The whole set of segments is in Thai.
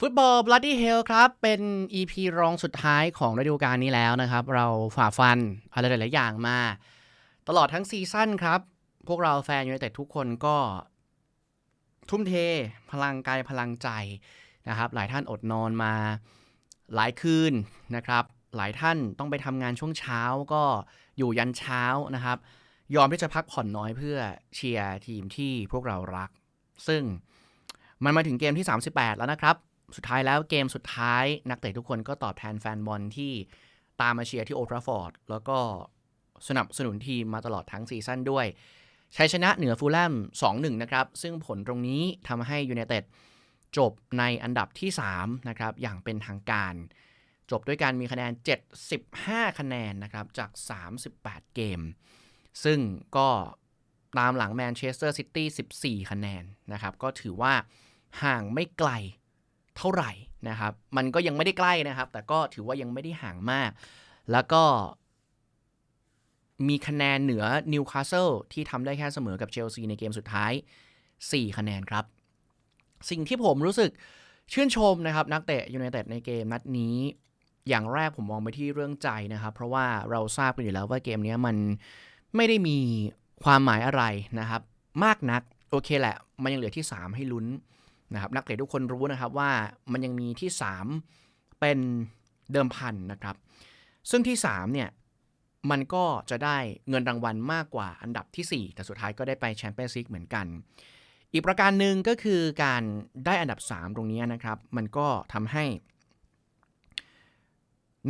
ฟุตบอล Bloody Hell ครับ เป็น EP รองสุดท้ายของฤดูกาลนี้แล้วนะครับ เราฝ่าฟันอะไรหลาย ๆ อย่างมา ตลอดทั้งซีซั่นครับ พวกเราแฟนยูไนเต็ดทุกคนก็ ทุ่มเท พลังกายพลังใจนะครับ หลายท่านอดนอนมาหลายคืนนะครับ หลายท่านต้องไปทำงานช่วงเช้าก็อยู่ยันเช้านะครับ ยอมที่จะพักผ่อนน้อยเพื่อเชียร์ทีมที่พวกเรารัก ซึ่งมันมาถึงเกมที่ 38 แล้วนะครับ สุดท้ายแล้วเกมสุดท้ายนักเตะทุกคนก็ตอบแทนแฟนบอลที่ตามมาเชียร์ที่โอทราฟอร์ด แล้วก็สนับสนุนทีมมาตลอดทั้งซีซั่นด้วยชัยชนะเหนือฟูลแลม 2-1 นะครับ ซึ่งผลตรงนี้ทำให้ยูไนเต็ดจบในอันดับที่ 3 นะครับ อย่างเป็นทางการ จบด้วยการมีคะแนน 75 คะแนนนะครับ จาก 38 เกม ซึ่งก็ตามหลังแมนเชสเตอร์ซิตี้ 14 คะแนนนะครับ ก็ถือว่าห่างไม่ไกล เท่าไหร่นะครับ มันก็ยังไม่ได้ใกล้นะครับ แต่ก็ถือว่ายังไม่ได้ห่างมาก แล้วก็มีคะแนนเหนือนิวคาสเซิลที่ทำได้แค่เสมอกับเชลซีในเกมสุดท้าย 4 คะแนนครับ สิ่งที่ผมรู้สึกชื่นชมนะครับ นักเตะยูไนเต็ดในเกมนัดนี้ อย่างแรกผมมองไปที่เรื่องใจนะครับ เพราะว่าเราทราบกันอยู่แล้วว่าเกมนี้มันไม่ได้มีความหมายอะไรนะครับ มากนักโอเคแหละ มันยังเหลือที่ 3 ให้ลุ้น นะครับนักเตะทุกคนรู้นะครับว่ามันยังมีที่ 3 เป็นเดิมพันนะครับ ซึ่งที่3เนี่ยมันก็จะได้เงินรางวัลมากกว่าอันดับที่ 4 แต่สุดท้ายก็ได้ไปแชมเปี้ยนส์ลีกเหมือนกัน อีกประการหนึ่งก็คือการได้อันดับ 3 ตรงนี้นะครับ มันก็ทำให้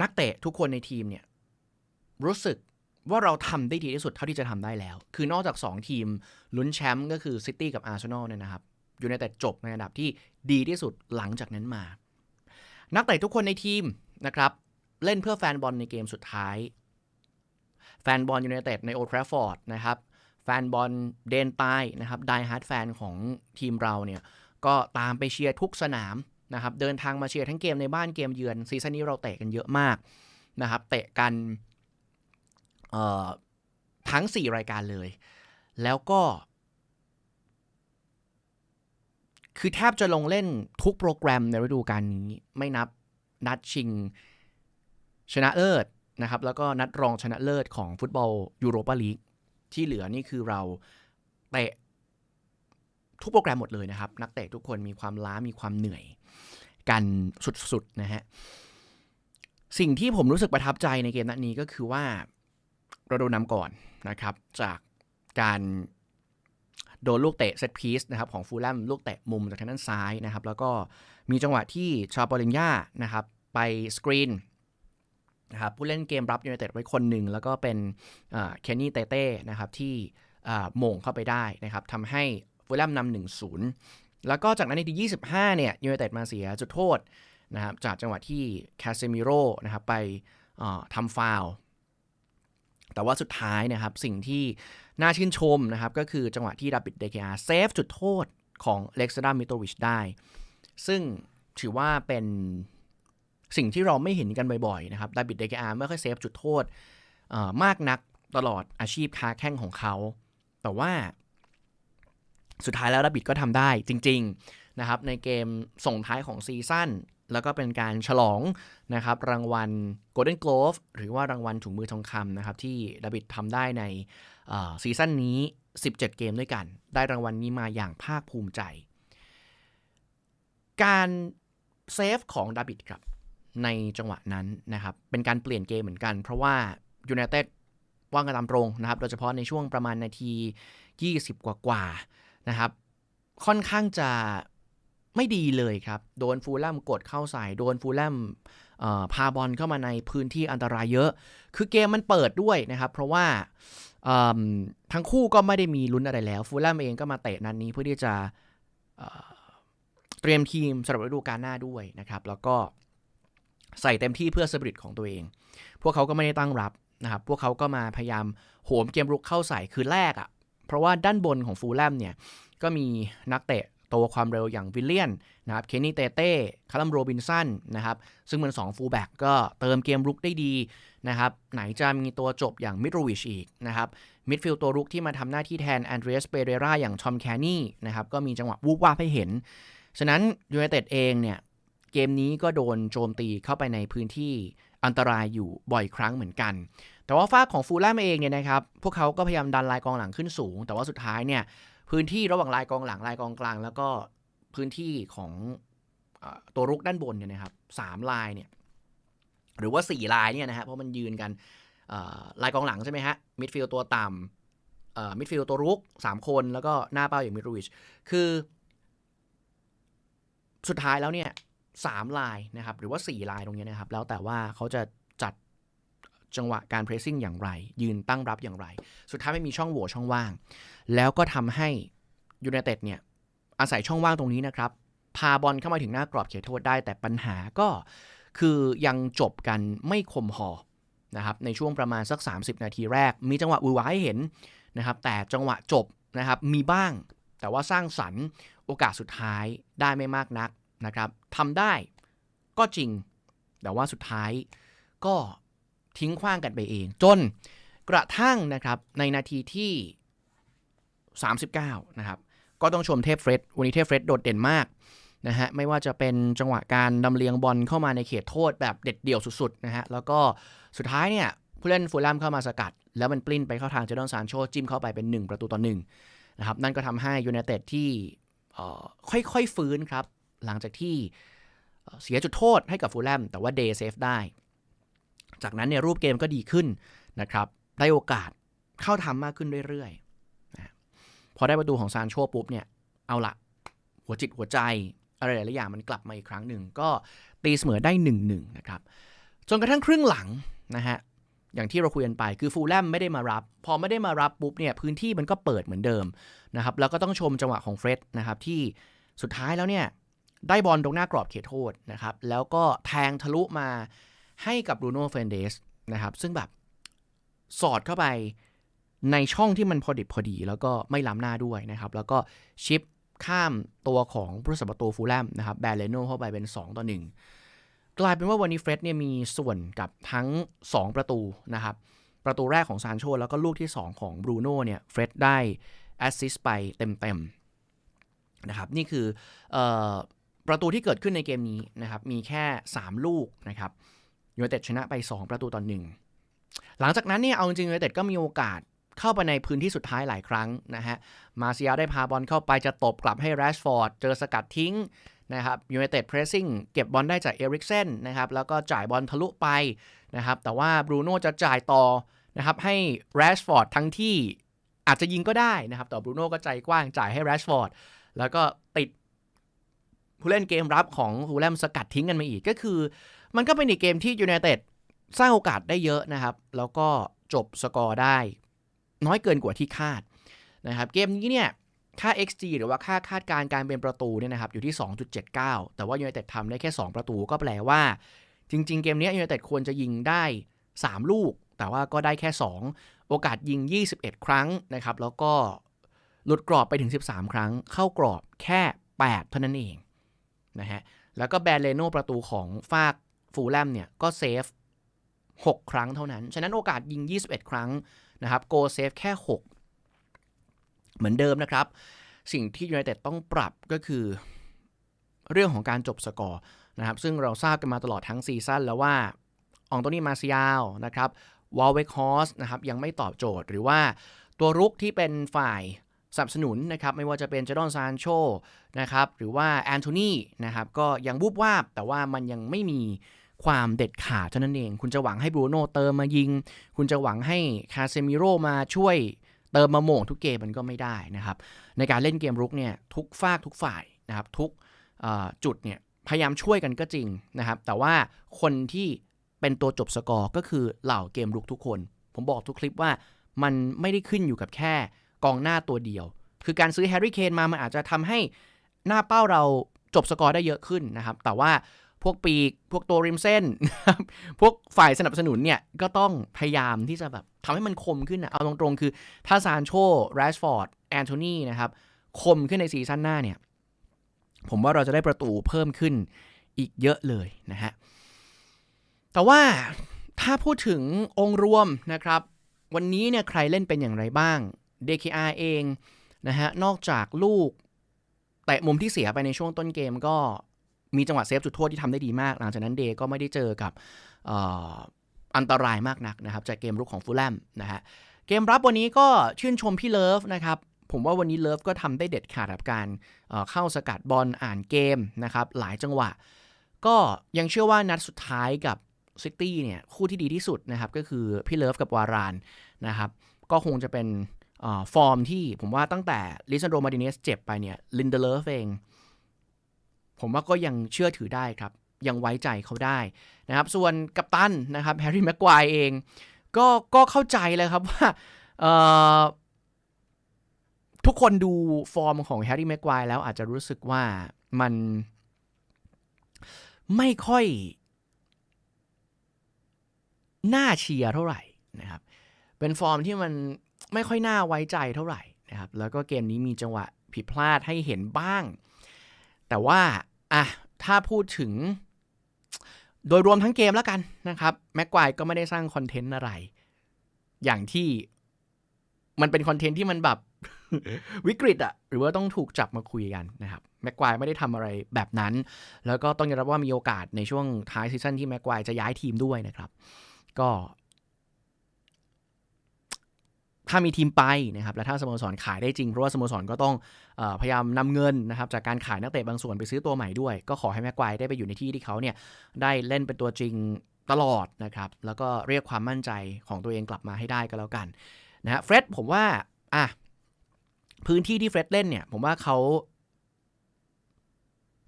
นักเตะทุกคนในทีมเนี่ยรู้สึกว่าเราทำได้ดีที่สุดเท่าที่จะทำได้แล้ว คือนอกจาก 2 ทีมลุ้นแชมป์ก็คือซิตี้กับอาร์เซนอลเนี่ยนะครับ ยูไนเต็ดจบในอันดับที่ดีที่สุดหลังจากนั้นมา นักเตะทุกคนในทีมนะครับ เล่นเพื่อแฟนบอลในเกมสุดท้าย แฟนบอลยูไนเต็ดในโอทราฟอร์ดนะครับแฟนบอลเดนใต้นะครับไดฮาร์ดแฟนของทีมเราเนี่ยก็ตามไปเชียร์ทุกสนามนะครับเดินทางมาเชียร์ทั้งเกมในบ้านเกมเยือนซีซั่นนี้เราเตะกันเยอะมากนะครับเตะกันทั้ง 4 รายการเลย แล้วก็ คือแทบจะลงเล่นทุกโปรแกรมในฤดูกาลนี้ ไม่นับนัดชิงชนะเลิศนะครับ แล้วก็นัดรองชนะเลิศของฟุตบอลยูโรปาลีกที่เหลือนี่คือเราเตะทุกโปรแกรมหมดเลยนะครับ นักเตะทุกคนมีความล้ามีความเหนื่อยกันสุดๆนะฮะสิ่งที่ผมรู้สึกประทับใจในเกมนัดนี้ก็คือว่าเราโดนนำก่อนนะครับ จากการ โดนลูกเตะเซตพีซนะครับของฟูลแลมลูกเตะมุมจากทางด้านซ้ายนะครับ แล้วก็มีจังหวะที่ชาปอลินยานะครับไปสกรีนนะครับผู้เล่นเกมรับยูไนเต็ดไว้คนหนึ่ง แล้วก็เป็นเคนนี่เตเต้นะครับที่โมงเข้าไปได้นะครับทำให้ฟูลแลมนำหนึ่งศูนย์แล้วก็จากนั้นในที่25 เนี่ยยูไนเต็ดมาเสียจุดโทษนะครับจากจังหวะที่แคสเซมิโร่นะครับไปทำฟาวแต่ว่าสุดท้ายนะครับสิ่งที่ น่าชื่นชมนะครับ ก็คือจังหวะที่ดาบิดเดกอาเซฟจุดโทษของเล็กซ์ดามิโตวิชได้ ซึ่งถือว่าเป็นสิ่งที่เราไม่เห็นกันบ่อยๆนะครับดาบิดเดกอาไม่ค่อยเซฟจุดโทษมากนักตลอดอาชีพค้าแข้งของเขา แต่ว่าสุดท้ายแล้วดาบิดก็ทำได้จริง ๆนะครับในเกมส่งท้ายของซีซั่น แล้วก็เป็นการฉลองนะครับรางวัล Golden Glove หรือว่ารางวัลถุงมือทองคำนะครับที่ดาบิดทำได้ในซีซั่นนี้ 17 เกมด้วยกัน ได้รางวัลนี้มาอย่างภาคภูมิใจ การเซฟของดาบิดครับในจังหวะนั้นนะครับเป็นการเปลี่ยนเกมเหมือนกัน เพราะว่ายูไนเต็ดว่างกันตามตรงนะครับโดยเฉพาะในช่วงประมาณนาที 20 กว่ากว่านะครับค่อนข้างจะ ไม่ดีเลยครับ โดนฟูลแลมกดเข้าใส่ โดนฟูลแลมพาบอลเข้ามาในพื้นที่อันตรายเยอะ คือเกมมันเปิดด้วยนะครับ เพราะว่าทั้งคู่ก็ไม่ได้มีลุ้นอะไรแล้ว ฟูลแลมเองก็มาเตะนันนี้เพื่อที่จะเตรียมทีมสำหรับฤดูกาลหน้าด้วยนะครับ แล้วก็ใส่เต็มที่เพื่อสปริตของตัวเอง พวกเขาก็ไม่ได้ตั้งรับนะครับ พวกเขาก็มาพยายามโหมเกมรุกเข้าใส่คือแรกอะ่ะ เพราะว่าด้านบนของฟูลแลมเนี่ยก็มีนักเตะ ตัวความเร็วอย่างวิลเลียนนะครับเคนนี่เตเต้คาร์ลัมโรบินสันนะครับซึ่งเป็น2ฟูลแบ็กก็เติมเกมรุกได้ดีนะครับไหนจะมีตัวจบอย่างมิโรวิชอีกนะครับมิดฟิลด์ตัวรุกที่มาทำหน้าที่แทนแอนเดรียสเปเรราอย่างทอมแคนนี่นะครับก็มีจังหวะวูบวาบให้เห็น ฉะนั้นยูไนเต็ดเองเนี่ยเกมนี้ก็โดนโจมตีเข้าไปในพื้นที่อันตรายอยู่บ่อยครั้งเหมือนกัน แต่ว่าฝ้าของฟูลแลมเองเนี่ยนะครับ พวกเขาก็พยายามดันลายกองหลังขึ้นสูง แต่ว่าสุดท้ายเนี่ย พื้นที่ระหว่างลายกองหลังลายกองกลาง แล้วก็พื้นที่ของตัวรุกด้านบนเนี่ยนะครับสามลายเนี่ยหรือว่าสี่ลายเนี่ยนะฮะเพราะมันยืนกันลายกองหลังใช่ไหมฮะมิดฟิลด์ตัวต่ำมิดฟิลด์ตัวรุกสามคนแล้วก็หน้าเป้าอย่างมิโรวิชคือสุดท้ายแล้วเนี่ยสามลายนะครับหรือว่าสี่ลายตรงนี้นะครับ แล้วแต่ว่าเขาจะ จังหวะการเพรสซิ่งอย่างไร ยืนตั้งรับอย่างไร สุดท้ายไม่มีช่องโหว่ช่องว่าง แล้วก็ทำให้ยูไนเต็ดเนี่ยอาศัยช่องว่างตรงนี้นะครับ พาบอลเข้ามาถึงหน้ากรอบเขตโทษได้ แต่ปัญหาก็คือยังจบกันไม่คมหอนะครับในช่วงประมาณสัก 30 นาทีแรก มีจังหวะวือวาให้เห็นนะครับแต่จังหวะจบนะครับมีบ้าง แต่ว่าสร้างสรรค์โอกาสสุดท้ายได้ไม่มากนักนะครับทำได้ก็จริง แต่ว่าสุดท้ายก็ ทิ้งขว้างกันไปเอง จนกระทั่งนะครับในนาทีที่ 39 นะครับ ก็ต้องชมเทพเฟรดวันนี้เทพเฟรดโดดเด่นมากนะฮะไม่ว่าจะเป็นจังหวะการดำเลียงบอลเข้ามาในเขตโทษแบบเด็ดเดี่ยวสุดๆนะฮะแล้วก็สุดท้ายเนี่ยผู้เล่นฟูลแลมเข้ามาสกัด แล้วมันปลิ้นไปเข้าทางเจดอนซานโชจิ้มเข้าไปเป็น 1 ประตูต่อหนึ่งนะครับนั่นก็ทำให้ยูไนเต็ดที่ค่อยๆฟื้นครับ หลังจากที่เสียจุดโทษให้กับฟูลแลมแต่ว่าเดย์เซฟได้ จากนั้นเนี่ยรูปเกมก็ดีขึ้นนะครับได้โอกาสเข้าทำมากขึ้นเรื่อยๆนะพอได้ประตูของซานโชปุ๊บเนี่ยเอาละหัวจิตหัวใจอะไรหลายอย่างมันกลับมาอีกครั้งหนึ่ง ก็ตีเสมอได้1นหนึ่งนะครับจนกระทั่งครึ่งหลังนะฮะอย่างที่เราคุยกันไปคือฟูลแลมไม่ได้มารับ พอไม่ได้มารับปุ๊บเนี่ยพื้นที่มันก็เปิดเหมือนเดิมนะครับแล้วก็ต้องชมจังหวะของเฟร็ดนะครับที่สุดท้ายแล้วเนี่ยได้บอลตรงหน้ากรอบเขตโทษนะครับแล้วก็แทงทะลุมา ให้กับบรูโน่เฟนเดสนะครับ ซึ่งแบบสอดเข้าไปในช่องที่มันพอดิบพอดี แล้วก็ไม่ล้ำหน้าด้วยนะครับ แล้วก็ชิปข้ามตัวของผู้รักษาประตูฟูลแลมนะครับแบรเลโนเข้าไปเป็น 2 ต่อ 1 กลายเป็นว่าวันนี้เฟร็ดเนี่ยมีส่วนกับทั้ง 2 ประตูนะครับ ประตูแรกของซานโชแล้วก็ลูกที่ 2 ของบรูโน่เนี่ยเฟร็ดได้แอสซิสไปเต็มๆนะครับ นี่คืออประตูที่เกิดขึ้นในเกมนี้นะครับ มีแค่ 3 ลูกนะครับ ยูไนเต็ดชนะไป 2 ประตูต่อหนึ่งหลังจากนั้นเนี่ยเอาจริงยูไนเต็ดก็มีโอกาสเข้าไปในพื้นที่สุดท้ายหลายครั้งนะฮะ มาเซียได้พาบอลเข้าไปจะตบกลับให้แรชฟอร์ดเจอสกัดทิ้งนะครับยูไนเต็ดเพรสซิ่งเก็บบอลได้จากเอริกเซนนะครับแล้วก็จ่ายบอลทะลุไปนะครับแต่ว่าบรูโน่จะจ่ายต่อนะครับให้แรชฟอร์ดทั้งที่อาจจะยิงก็ได้นะครับแต่บรูโน่ก็ใจกว้างจ่ายให้แรชฟอร์ดแล้วก็ติดผู้เล่นเกมรับของฟูลแลมสกัดทิ้งกันมาอีกก็คือ มันก็เป็นอีกเกมที่ยูไนเต็ดสร้างโอกาสได้เยอะนะครับ แล้วก็จบสกอร์ได้ น้อยเกินกว่าที่คาดนะครับเกมนี้เนี่ยค่า XG หรือว่าค่าคาดการการเป็นประตูเนี่ยนะครับอยู่ที่ 2.79 แต่ว่ายูไนเต็ดทำได้แค่ 2 ประตูก็แปลว่า จริง ๆ เกมนี้ยูไนเต็ดควรจะยิงได้ 3 ลูก แต่ว่าก็ได้แค่ 2 โอกาสยิง 21 ครั้งนะครับแล้วก็หลุดกรอบไปถึง 13 ครั้ง เข้ากรอบแค่ 8 เท่านั้นเองนะฮะแล้วก็แบรเลโนประตูของฟาก ฟูลแลมเนี่ยก็เซฟ 6 ครั้งเท่านั้น ฉะนั้นโอกาสยิง 21 ครั้งนะครับ โกเซฟแค่ 6 เหมือนเดิมนะครับ สิ่งที่ยูไนเต็ดต้องปรับก็คือ เรื่องของการจบสกอร์นะครับ ซึ่งเราทราบกันมาตลอดทั้งซีซั่นแล้วว่าองตัวนี้มาซิยาลนะครับวอลเวคฮอสนะครับยังไม่ตอบโจทย์หรือว่าตัวรุกที่เป็นฝ่ายสนับสนุนนะครับไม่ว่าจะเป็นเจดอนซานโชนะครับหรือว่าแอนโทนีนะครับก็ยังบุบวาบแต่ว่ามันยังไม่มี ความเด็ดขาดเท่านั้นเอง คุณจะหวังให้บรูโน่เติมมายิง คุณจะหวังให้คาเซมิโร่มาช่วยเติมมาโมงทุกเกมมันก็ไม่ได้นะครับ ในการเล่นเกมรุกเนี่ยทุกฝากทุกฝ่ายนะครับทุกจุดเนี่ยพยายามช่วยกันก็จริงนะครับ แต่ว่าคนที่เป็นตัวจบสกอร์ก็คือเหล่าเกมรุกทุกคน ผมบอกทุกคลิปว่ามันไม่ได้ขึ้นอยู่กับแค่กองหน้าตัวเดียว คือการซื้อแฮร์รี่เคนมามันอาจจะทำให้หน้าเป้าเราจบสกอร์ได้เยอะขึ้นนะครับ แต่ว่า พวกปีก พวกตัวริมเส้น พวกฝ่ายสนับสนุนเนี่ย ก็ต้องพยายามที่จะแบบทำให้มันคมขึ้นนะเอาตรงๆ คือ ถ้าซานโชแรชฟอร์ด แอนโทนีนะครับ คมขึ้นในซีซั่นหน้าเนี่ย ผมว่าเราจะได้ประตูเพิ่มขึ้นอีกเยอะเลยนะฮะ แต่ว่าถ้าพูดถึงองค์รวมนะครับ วันนี้เนี่ยใครเล่นเป็นอย่างไรบ้าง DKR เองนะฮะ นอกจากลูกแตะมุมที่เสียไปในช่วงต้นเกมก็ มีจังหวะเซฟจุดโทษที่ทำได้ดีมาก หลังจากนั้นเดย์ก็ไม่ได้เจอกับอันตรายมากนักนะครับจากเกมรุกของฟูลแลมนะฮะเกมรับวันนี้ก็ชื่นชมพี่เลิฟนะครับผมว่าวันนี้เลิฟก็ทำได้เด็ดขาดกับการเข้าสกัดบอลอ่านเกมนะครับหลายจังหวะ ก็ยังเชื่อว่านัดสุดท้ายกับซิตี้เนี่ยคู่ที่ดีที่สุดนะครับก็คือพี่เลิฟกับวารานนะครับก็คงจะเป็นฟอร์มที่ผมว่าตั้งแต่ลิซันโดมาดิเนสเจ็บไปเนี่ยลินเดเลฟเอง ผมว่าก็ยังเชื่อถือได้ครับ ยังไว้ใจเขาได้นะครับ ส่วนกัปตันนะครับแฮร์รี่แม็กควายเอง ก็ก็เข้าใจเลยครับว่าทุกคนดูฟอร์มของแฮร์รี่แม็กควายแล้วอาจจะรู้สึกว่ามันไม่ค่อยน่าเชียร์เท่าไหร่นะครับ เป็นฟอร์มที่มันไม่ค่อยน่าไว้ใจเท่าไหร่นะครับ แล้วก็เกมนี้มีจังหวะผิดพลาดให้เห็นบ้าง แต่ว่าอะถ้าพูดถึง โดยรวมทั้งเกมแล้วกันนะครับแม็กควายก็ไม่ได้สร้างคอนเทนต์อะไร อย่างที่มันเป็นคอนเทนต์ที่มันแบบวิกฤตอะหรือว่าต้องถูกจับมาคุยกันนะครับแม็กควายไม่ได้ทำอะไรแบบนั้น แล้วก็ต้องยอมรับว่ามีโอกาสในช่วงท้ายซีซั่นที่แม็กควายจะย้ายทีมด้วยนะครับ ก็ ถ้ามีทีมไปนะครับและถ้าสโมสรขายได้จริง เพราะว่าสโมสรก็ต้องอพยายามนำเงินนะครับจากการขายนักเตะบางส่วนไปซื้อตัวใหม่ด้วย ก็ขอให้แม็กควได้ไปอยู่ในที่ที่เขาเนี่ยได้เล่นเป็นตัวจริงตลอดนะครับแล้วก็เรียกความมั่นใจของตัวเองกลับมาให้ได้ก็แล้วกันนะฮะเฟร็ดผมว่าอะพื้นที่ที่เฟร็ดเล่นเนี่ยผมว่าเขา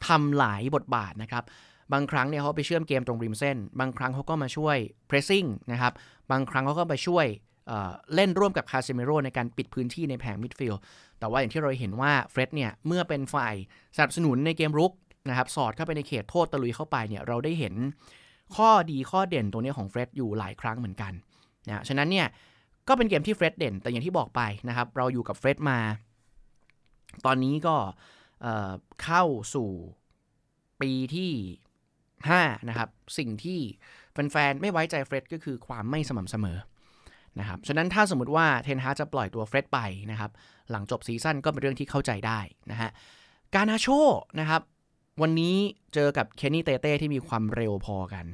ทำหลายบทบาทนะครับ บางครั้งเนี่ยเขาไปเชื่อมเกมตรงริมเส้น บางครั้งเขาก็มาช่วย pressing นะครับ บางครั้งเขาก็ไปช่วย เล่นร่วมกับคาเซมิโรในการปิดพื้นที่ในแผงมิดฟิลด์แต่ว่าอย่างที่เราเห็นว่าเฟร็ดเนี่ยเมื่อเป็นฝ่ายสนับสนุนในเกมรุกนะครับสอดเข้าไปในเขตโทษตะลุยเข้าไปเนี่ยเราได้เห็นข้อดีข้อเด่นตรงนี้ของเฟร็ดอยู่หลายครั้งเหมือนกันนะฉะนั้นเนี่ยก็เป็นเกมที่เฟร็ดเด่น แต่อย่างที่บอกไปนะครับเราอยู่กับเฟร็ดมา ตอนนี้ก็เอ่อเข้าสู่ปีที่ 5 นะครับ สิ่งที่แฟนๆ ไม่ไว้ใจเฟร็ดก็คือความไม่สม่ำเสมอ นะครับฉะนั้นถ้าสมมติว่าเทนฮาจะปล่อยตัวเฟร็ดไปนะครับหลังจบซีซั่นก็เป็นเรื่องที่เข้าใจได้นะฮะการนาโชนะครับวันนี้เจอกับเคนนี่เตเต้ที่มีความเร็วพอกัน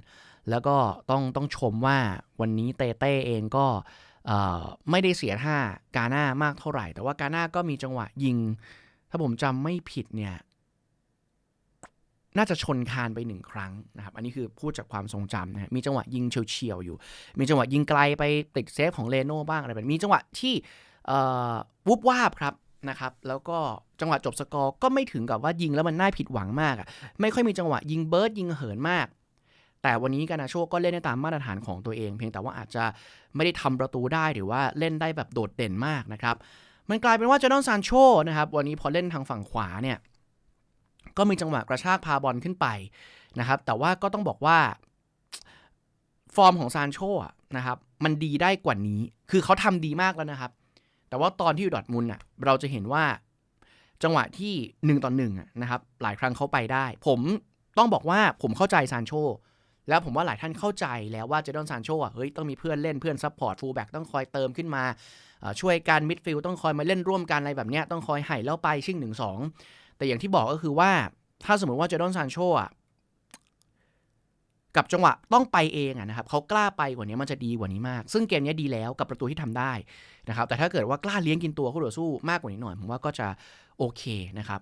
แล้วก็ต้องต้องชมว่าวันนี้เตเต้เองก็ไม่ได้เสียท่ากาน่ามากเท่าไหร่ แต่ว่ากาน่าก็มีจังหวะยิง ถ้าผมจำไม่ผิดเนี่ย น่าจะชนคานไปหนึ่งครั้งนะครับ อันนี้คือพูดจากความทรงจำนะมีจังหวะยิงเฉียวๆอยู่ มีจังหวะยิงไกลไปติดเซฟของเลโน่บ้างอะไรแบบนี้มีจังหวะที่วุบวาบครับนะครับ แล้วก็จังหวะจบสกอร์ก็ไม่ถึงกับว่ายิงแล้วมันน่าผิดหวังมากอะไม่ค่อยมีจังหวะยิงเบิร์ดยิงเหินมาก แต่วันนี้กานาโชก็เล่นได้ตามมาตรฐานของตัวเอง เพียงแต่ว่าอาจจะไม่ได้ทำประตูได้หรือว่าเล่นได้แบบโดดเด่นมากนะครับ มันกลายเป็นว่าเจดอนซานโชนะครับวันนี้พอเล่นทางฝั่งขวาเนี่ย ก็มีจังหวะกระชากพาบอลขึ้นไปนะครับ แต่ว่าก็ต้องบอกว่า ฟอร์มของซานโชะนะครับ มันดีได้กว่านี้ คือเขาทำดีมากแล้วนะครับ แต่ว่าตอนที่อยู่ดอทมุนอะ เราจะเห็นว่าจังหวะที่หนึ่งต่อหนึ่งนะครับ หลายครั้งเขาไปได้ ผมต้องบอกว่าผมเข้าใจซานโชแล้วผมว่าหลายท่านเข้าใจแล้วว่าเจดอนซานโชอะเฮ้ยต้องมีเพื่อนเล่นเพื่อนซัพพอร์ตฟูลแบ็กต้องคอยเติมขึ้นมาช่วยการมิดฟิลด์ต้องคอยมาเล่นร่วมกันอะไรแบบเนี้ยต้องคอยไห่แล้วไปชิ่งหนึ่งสอง แต่อย่างที่บอกก็คือว่าถ้าสมมติว่าเจดอนซานโชอะกับจังหวะต้องไปเองนะครับเขากล้าไปกว่านี้มันจะดีกว่านี้มาก ซึ่งเกมนี้ดีแล้วกับประตูที่ทำได้นะครับแต่ถ้าเกิดว่ากล้าเลี้ยงกินตัวคู่ต่อสู้มากกว่านี้หน่อยผมว่าก็จะโอเคนะครับ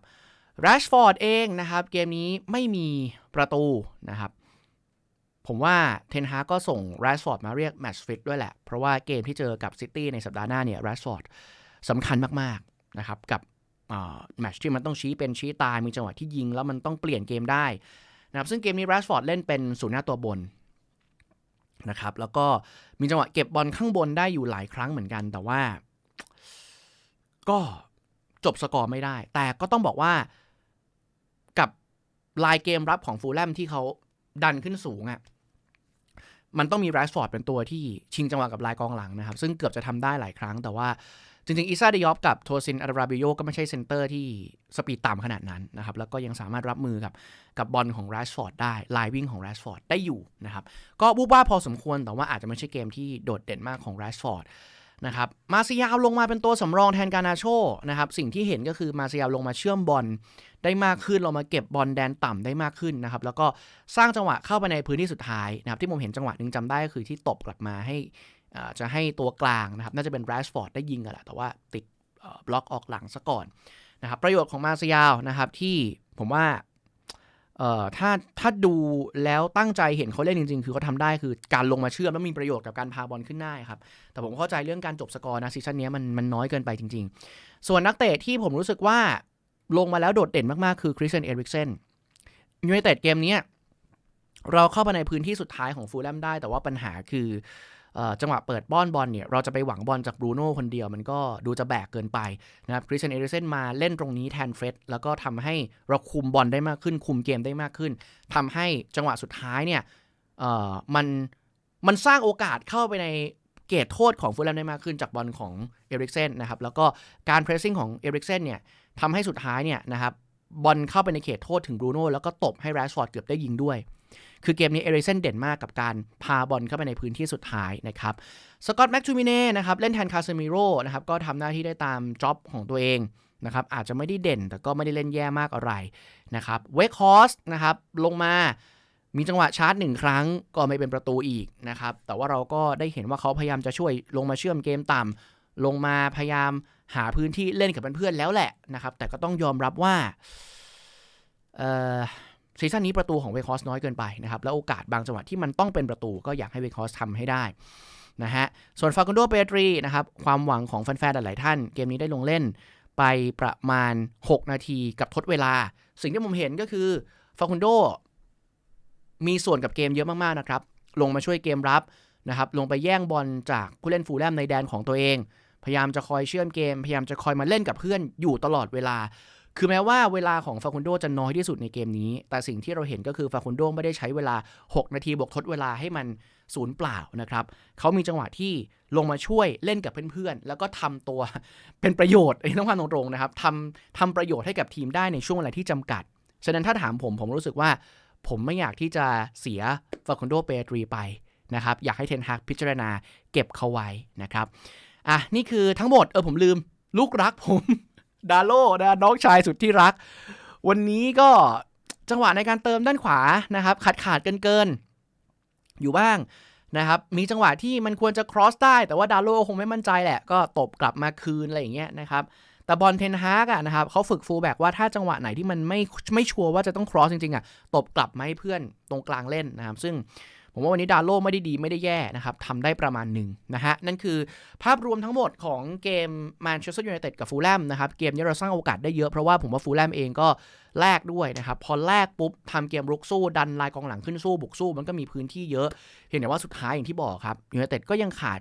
แรชฟอร์ดเองนะครับเกมนี้ไม่มีประตูนะครับผมว่าเทนฮาก็ส่งแรชฟอร์ดมาเรียกแมตช์ฟิตด้วยแหละ เพราะว่าเกมที่เจอกับซิตี้ในสัปดาห์หน้าเนี่ยแรชฟอร์ดสำคัญมาก ๆ นะครับ กับ แมตช์ที่มันต้องชี้เป็นชี้ตายมีจังหวะที่ยิงแล้วมันต้องเปลี่ยนเกมได้นะครับซึ่งเกมนี้แรชฟอร์ดเล่นเป็นศูนย์หน้าตัวบนนะครับแล้วก็มีจังหวะเก็บบอลข้างบนได้อยู่หลายครั้งเหมือนกัน แต่ว่า ก็จบสกอร์ไม่ได้ แต่ก็ต้องบอกว่ากับลายเกมรับของฟูลแลมที่เขาดันขึ้นสูงอะ่ะมันต้องมีแรชฟอร์ดเป็นตัวที่ชิงจังหวะกับลายกองหลังนะครับ ซึ่งเกือบจะทำได้หลายครั้ง แต่ว่า จริงๆอิซาเดยอฟกับโทซินอาราบิโยก็ไม่ใช่เซนเตอร์ที่สปีดต่ำขนาดนั้นนะครับ แล้วก็ยังสามารถรับมือกับกับบอลของแรชฟอร์ดได้ลายวิ่งของแรชฟอร์ดได้อยู่นะครับ ก็บูบ้าพอสมควรแต่ว่าอาจจะไม่ใช่เกมที่โดดเด่นมากของแรชฟอร์ดนะครับมาซิยาวลงมาเป็นตัวสำรองแทนการนาโชนะครับสิ่งที่เห็นก็คือมาซิยาวลงมาเชื่อมบอลได้มากขึ้นลงมาเก็บบอลแดนต่ำได้มากขึ้นนะครับแล้วก็สร้างจังหวะเข้าไปในพื้นที่สุดท้ายนะครับที่ผมเห็นจังหวะหนึ่งจำได้ก็คือที่ตบกลับมาให้ จะให้ตัวกลางนะครับน่าจะเป็นแรชฟอร์ดได้ยิงกันแหละแต่ว่าติดบล็อกออกหลังซะก่อนนะครับประโยชน์ของมาซยาวนะครับที่ผมว่าถ้าถ้าดูแล้วตั้งใจเห็นเขาเล่นจริง ๆ คือเขาทำได้คือการลงมาเชื่อมแล้วมีประโยชน์กับการพาบอลขึ้นได้ครับ แต่ผมเข้าใจเรื่องการจบสกอร์นะซีซั่นนี้มันมันน้อยเกินไปจริง ๆ ส่วนนักเตะที่ผมรู้สึกว่าลงมาแล้วโดดเด่นมาก ๆ คือคริสเตียนเอริกเซนยูไนเต็ดเกมนี้เราเข้าไปในพื้นที่สุดท้ายของฟูลแลมได้ แต่ว่าปัญหาคือ จังหวะเปิดบ้อนบอลเนี่ยเราจะไปหวังบอลจากบรูโน่คนเดียว มันก็ดูจะแบกเกินไปนะครับคริสเตียนเอริเซนมาเล่นตรงนี้แทนเฟรดแล้วก็ทำให้เราคุมบอลได้มากขึ้น คุมเกมได้มากขึ้นทำให้จังหวะสุดท้ายเนี่ยมันมันสร้างโอกาสเข้าไปในเกตโทษของฟูลแลมได้มากขึ้นจากบอลของเอริกเซนนะครับแล้วก็การเพรสซิ่งของเอริกเซนเนี่ยทำให้สุดท้ายเนี่ยนะครับบอลเข้าไปในเขตโทษถึงบรูโน่แล้วก็ตบให้แรชฟอร์ดเกือบได้ยิงด้วย คือเกมนี้เอริเซนเด่นมากกับการพาบอลเข้าไปในพื้นที่สุดท้ายนะครับสกอตแม็กจูมิเน่นะครับเล่นแทนคาเซมิโร่นะครับก็ทำหน้าที่ได้ตามจ็อบของตัวเองนะครับอาจจะไม่ได้เด่นแต่ก็ไม่ได้เล่นแย่มากอะไรนะครับเวคฮอสนะครับลงมามีจังหวะชาร์จหนึ่งครั้งก็ไม่เป็นประตูอีกนะครับแต่ว่าเราก็ได้เห็นว่าเขาพยายามจะช่วยลงมาเชื่อมเกมต่ำลงมาพยายามหาพื้นที่เล่นกับเพื่อนๆแล้วแหละนะครับแต่ก็ต้องยอมรับว่าเอ่อ ซีซั่นนี้ประตูของเวคอสน้อยเกินไปนะครับแล้วโอกาสบางจังหวะที่มันต้องเป็นประตูก็อยากให้เวคอสทำให้ได้นะฮะส่วนฟาคุนโดเปตรีนะครับความหวังของแฟนๆหลายท่าน เกมนี้ได้ลงเล่นไปประมาณ 6 นาทีกับทดเวลา สิ่งที่ผมเห็นก็คือฟาคุนโดมีส่วนกับเกมเยอะมาก ๆ นะครับ ลงมาช่วยเกมรับนะครับ ลงไปแย่งบอลจากผู้เล่นฟูลแลมในแดนของตัวเอง พยายามจะคอยเชื่อมเกม พยายามจะคอยมาเล่นกับเพื่อนอยู่ตลอดเวลา คือแม้ว่าเวลาของฟาคุนโดจะน้อยที่สุดในเกมนี้ แต่สิ่งที่เราเห็นก็คือฟาคุนโดไม่ได้ใช้เวลา 6 นาทีบวกทดเวลาให้มันศูนย์เปล่านะครับเขามีจังหวะที่ลงมาช่วยเล่นกับเพื่อนๆ แล้วก็ทำตัวเป็นประโยชน์ต้องความตรงๆนะครับทำทำประโยชน์ให้กับทีมได้ในช่วงเวลาที่จำกัด ฉะนั้นถ้าถามผมผมรู้สึกว่า ผมไม่อยากที่จะเสียฟาคุนโดเปตรีไปนะครับอยากให้เทนฮากพิจารณาเก็บเขาไว้นะครับอะนี่คือทั้งหมดเออผมลืม ลูกรักผม ดาโลนะน้องชายสุดที่รัก วันนี้ก็จังหวะในการเติมด้านขวานะครับ ขาดขาดเกินเกินอยู่บ้างนะครับ มีจังหวะที่มันควรจะ cross ได้ แต่ว่าดาโลคงไม่มั่นใจแหละ ก็ตบกลับมาคืนอะไรอย่างเงี้ยนะครับ แต่บอลเทนฮากอะนะครับเขาฝึกฟูลแบ็กว่าถ้าจังหวะไหนที่มันไม่ไม่ชัวร์ว่าจะต้อง cross จริงๆอะตบกลับมาให้เพื่อนตรงกลางเล่นนะครับ ซึ่ง ผมว่าวันนี้ดาโลไม่ได้ดีไม่ได้แย่นะครับทำได้ประมาณหนึ่งนะฮะ นั่นคือภาพรวมทั้งหมดของเกมแมนเชสเตอร์ยูไนเต็ดกับฟูลแลมนะครับ เกมนี้เราสร้างโอกาสได้เยอะ เพราะว่าผมว่าฟูลแลมเองก็แลกด้วยนะครับ พอแลกปุ๊บทำเกมรุกสู้ดันลายกองหลังขึ้นสู้บุกสู้ มันก็มีพื้นที่เยอะ เห็นแต่ว่าสุดท้ายอย่างที่บอกครับยูไนเต็ดก็ยังขาด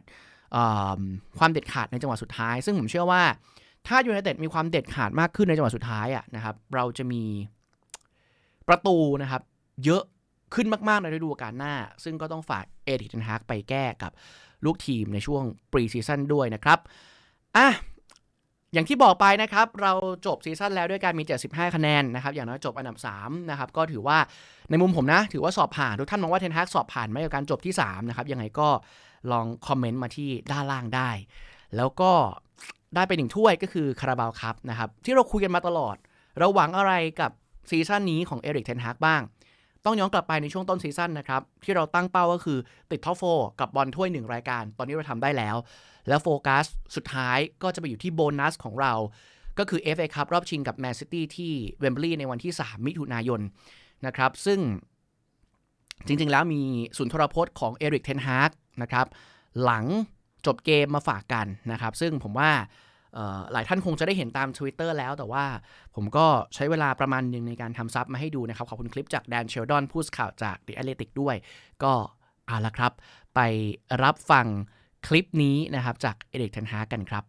ความเด็ดขาดในจังหวะสุดท้าย ซึ่งผมเชื่อว่าถ้ายูไนเต็ดมีความเด็ดขาดมากขึ้นในจังหวะสุดท้ายอะนะครับเราจะมีประตูนะครับเยอะ ขึ้นมากๆในฤดูกาลหน้า ซึ่งก็ต้องฝากเอดิเทนฮากไปแก้กับลูกทีมในช่วงปรีซีซั่นด้วยนะครับอะอย่างที่บอกไปนะครับ เราจบซีซั่นแล้วด้วยการมี 75 คะแนนนะครับ อย่างน้อยจบอันดับ3นะครับ ก็ถือว่าในมุมผมนะ ถือว่าสอบผ่าน ทุกท่านมองว่าเทนฮากสอบผ่านไหมกับการจบที่ 3 นะครับ ยังไงก็ลองคอมเมนต์มาที่ด้านล่างได้ แล้วก็ได้ไปหนึ่งถ้วยก็คือคาราบาวครับนะครับ ที่เราคุยกันมาตลอด เราหวังอะไรกับซีซั่นนี้ของเอริกเทนฮากบ้าง ต้องย้อนกลับไปในช่วงต้นซีซั่นนะครับ ที่เราตั้งเป้าก็คือติดท็อปโฟกับบอลถ้วยหนึ่งรายการ ตอนนี้เราทำได้แล้ว แล้วโฟกัสสุดท้ายก็จะไปอยู่ที่โบนัสของเรา ก็คือ FA คัพรอบชิงกับแมนซิตี้ที่เวมบลีย์ในวันที่ 3 มิถุนายนนะครับซึ่งจริงๆ แล้วมีสุนทรพจน์ของเอริกเทนฮากนะครับหลังจบเกมมาฝากกันนะครับ ซึ่งผมว่า หลายท่านคงจะได้เห็นตาม Twitter แล้วแต่ว่าผมก็ใช้เวลาประมาณหนึ่งในการทำซับมาให้ดูนะครับ ขอบคุณคลิปจากแดนเชลดอนผู้สข่าวจาก The Athletic ด้วย ก็เอาละครับ ไปรับฟังคลิปนี้นะครับจากเอเด็กทันฮากันครับ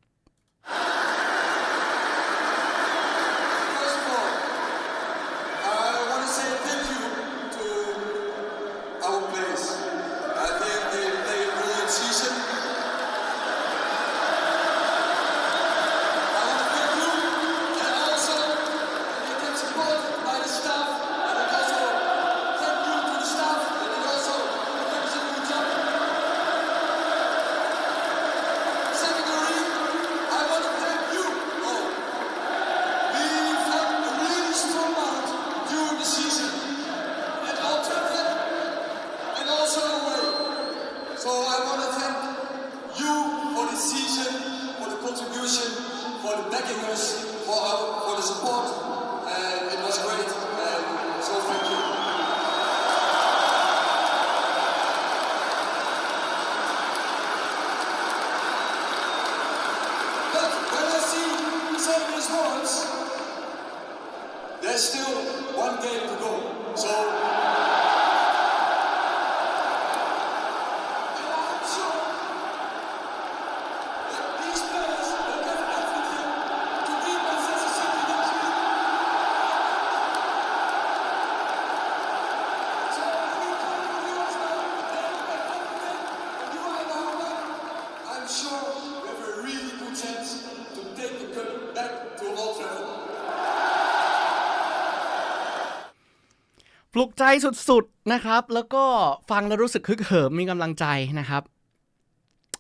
ปลุกใจสุดๆนะครับ แล้วก็ฟังแล้วรู้สึกฮึกเหิมมีกำลังใจนะครับ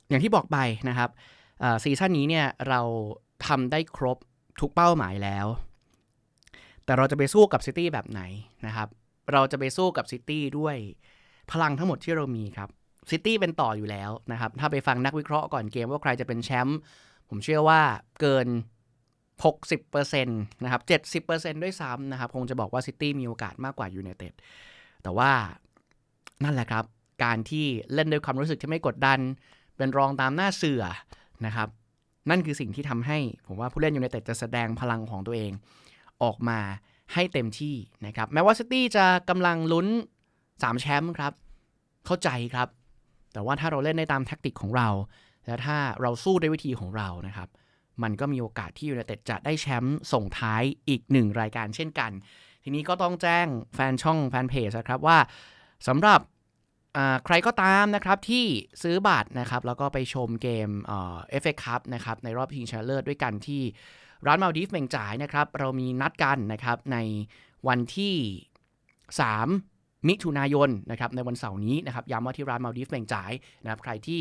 อย่างที่บอกไปนะครับซีซั่นนี้เนี่ยเราทำได้ครบทุกเป้าหมายแล้ว แต่เราจะไปสู้กับซิตี้แบบไหนนะครับ เราจะไปสู้กับซิตี้ด้วยพลังทั้งหมดที่เรามีครับซิตี้เป็นต่ออยู่แล้วนะครับ ถ้าไปฟังนักวิเคราะห์ก่อนเกมว่าใครจะเป็นแชมป์ผมเชื่อว่าเกิน 60%นะครับ70%ด้วยซ้ำนะครับ คงจะบอกว่าซิตี้มีโอกาสมากกว่ายูไนเต็ดแต่ว่านั่นแหละครับ การที่เล่นด้วยความรู้สึกที่ไม่กดดัน เป็นรองตามหน้าเสือนะครับ นั่นคือสิ่งที่ทำให้ผมว่าผู้เล่นยูไนเต็ดจะแสดงพลังของตัวเองออกมาให้เต็มที่นะครับ แม้ว่าซิตี้จะกำลังลุ้น 3 แชมป์ครับ เข้าใจครับ แต่ว่าถ้าเราเล่นได้ตามแท็กติกของเรา และถ้าเราสู้ด้วยวิธีของเรานะครับ มันก็มีโอกาสที่ยูไนเต็ดจะได้แชมป์ส่งท้ายอีกหนึ่งรายการเช่นกัน ทีนี้ก็ต้องแจ้งแฟนช่องแฟนเพจนะครับว่าสำหรับใครก็ตามนะครับที่ซื้อบัตรนะครับแล้วก็ไปชมเกมเอฟเอคัพนะครับในรอบชิงชนะเลิศด้วยกันที่ร้านมาลดีฟเมงจ่ายนะครับเรามีนัดกันนะครับในวันที่ 3 มิถุนายนนะครับในวันเสาร์นี้นะครับย้ำว่าที่ร้านมาดีฟเมงจ่ายนะครับใครที่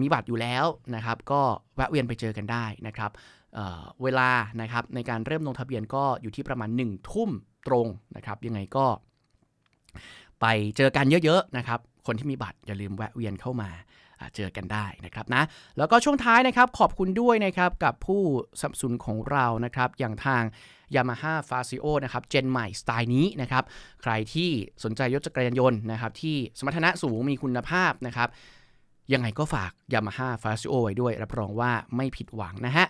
มีบัตรอยู่แล้วนะครับก็แวะเวียนไปเจอกันได้นะครับเเวลานะครับในการเริ่มลงทะเบียนก็อยู่ที่ประมาณ 1 ทุ่มตรงนะครับยังไงก็ไปเจอกันเยอะๆนะครับคนที่มีบัตรอย่าลืมแวะเวียนเข้ามาอ่าเจอกันได้นะครับนะแล้วก็ช่วงท้ายนะครับขอบคุณด้วยนะครับกับผู้สนับสนุนของเรานะครับอย่างทาง Yamaha f a s i o นะครับเจนใหม่สไตล์นี้นะครับใครที่สนใจยศจักรยานยนต์นะครับที่สมรรถนะสูงมีคุณภาพนะครับยังไงก็ฝาก Yamaha f a s i o ไว้ด้วย รับรองว่าไม่ผิดหวังนะฮะ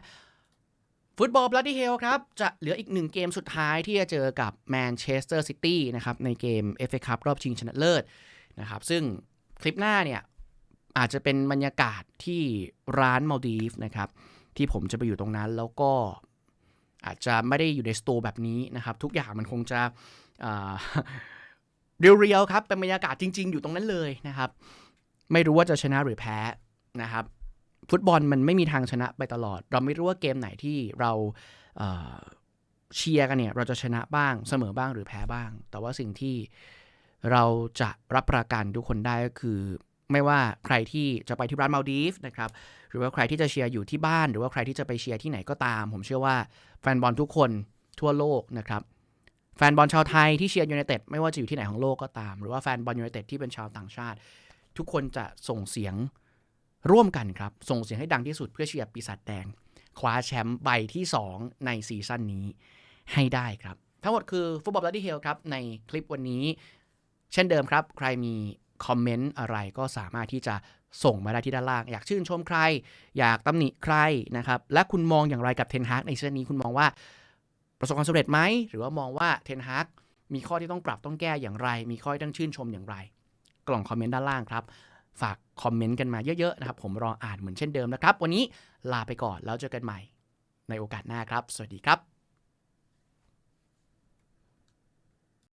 ฟุตบอลบลัดดี้เฮลครับ จะเหลืออีกหนึ่งเกมสุดท้ายที่จะเจอกับแมนเชสเตอร์ซิตี้นะครับในเกม FA Cup รอบชิงชนะเลิศนะครับซึ่งคลิปหน้าเนี่ยอาจจะเป็นบรรยากาศที่ร้านมาลดีฟนะครับที่ผมจะไปอยู่ตรงนั้นแล้วก็ อาจจะไม่ได้อยู่ในสตูแบบนี้นะครับทุกอย่างมันคงจะเรียวๆครับเป็นบรรยากาศจริง ๆ อยู่ตรงนั้นเลยนะครับ ไม่รู้ว่าจะชนะหรือแพ้นะครับฟุตบอลมันไม่มีทางชนะไปตลอด เราไม่รู้ว่าเกมไหนที่เราเชียร์กันเนี่ยเราจะชนะบ้างเสมอบ้างหรือแพ้บ้าง แต่ว่าสิ่งที่เราจะรับประกันทุกคนได้ก็คือ ไม่ว่าใครที่จะไปที่ร้านมาลดีฟนะครับหรือว่าใครที่จะเชียร์อยู่ที่บ้าน หรือว่าใครที่จะไปเชียร์ที่ไหนก็ตาม ผมเชื่อว่าแฟนบอลทุกคนทั่วโลกนะครับแฟนบอลชาวไทยที่เชียร์ยูไนเต็ดไม่ว่าจะอยู่ที่ไหนของโลกก็ตาม หรือว่าแฟนบอลยูไนเต็ดที่เป็นชาวต่างชาติ ทุกคนจะส่งเสียงร่วมกันครับ ส่งเสียงให้ดังที่สุดเพื่อเชียร์ปีศาจแดง คว้าแชมป์ใบที่ 2 ในซีซั่นนี้ให้ได้ครับ ทั้งหมดคือฟุตบอล l ั o ดี้เฮลครับ ในคลิปวันนี้ เช่นเดิมครับ ใครมี คอมเมนต์อะไรก็สามารถที่จะส่งมาได้ที่ด้านล่าง อยากชื่นชมใคร อยากตำหนิใครนะครับ และคุณมองอย่างไรกับเทนฮากในซีซั่นนี้คุณมองว่าประสบความสำเร็จไหม หรือว่ามองว่าเทนฮากมีข้อที่ต้องปรับต้องแก้อย่างไร มีข้อที่ต้องชื่นชมอย่างไร กล่องคอมเมนต์ด้านล่างครับ ฝากคอมเมนต์กันมาเยอะๆนะครับ ผมรออ่านเหมือนเช่นเดิมนะครับ วันนี้ลาไปก่อนแล้วเจอกันใหม่ในโอกาสหน้าครับ สวัสดีครับ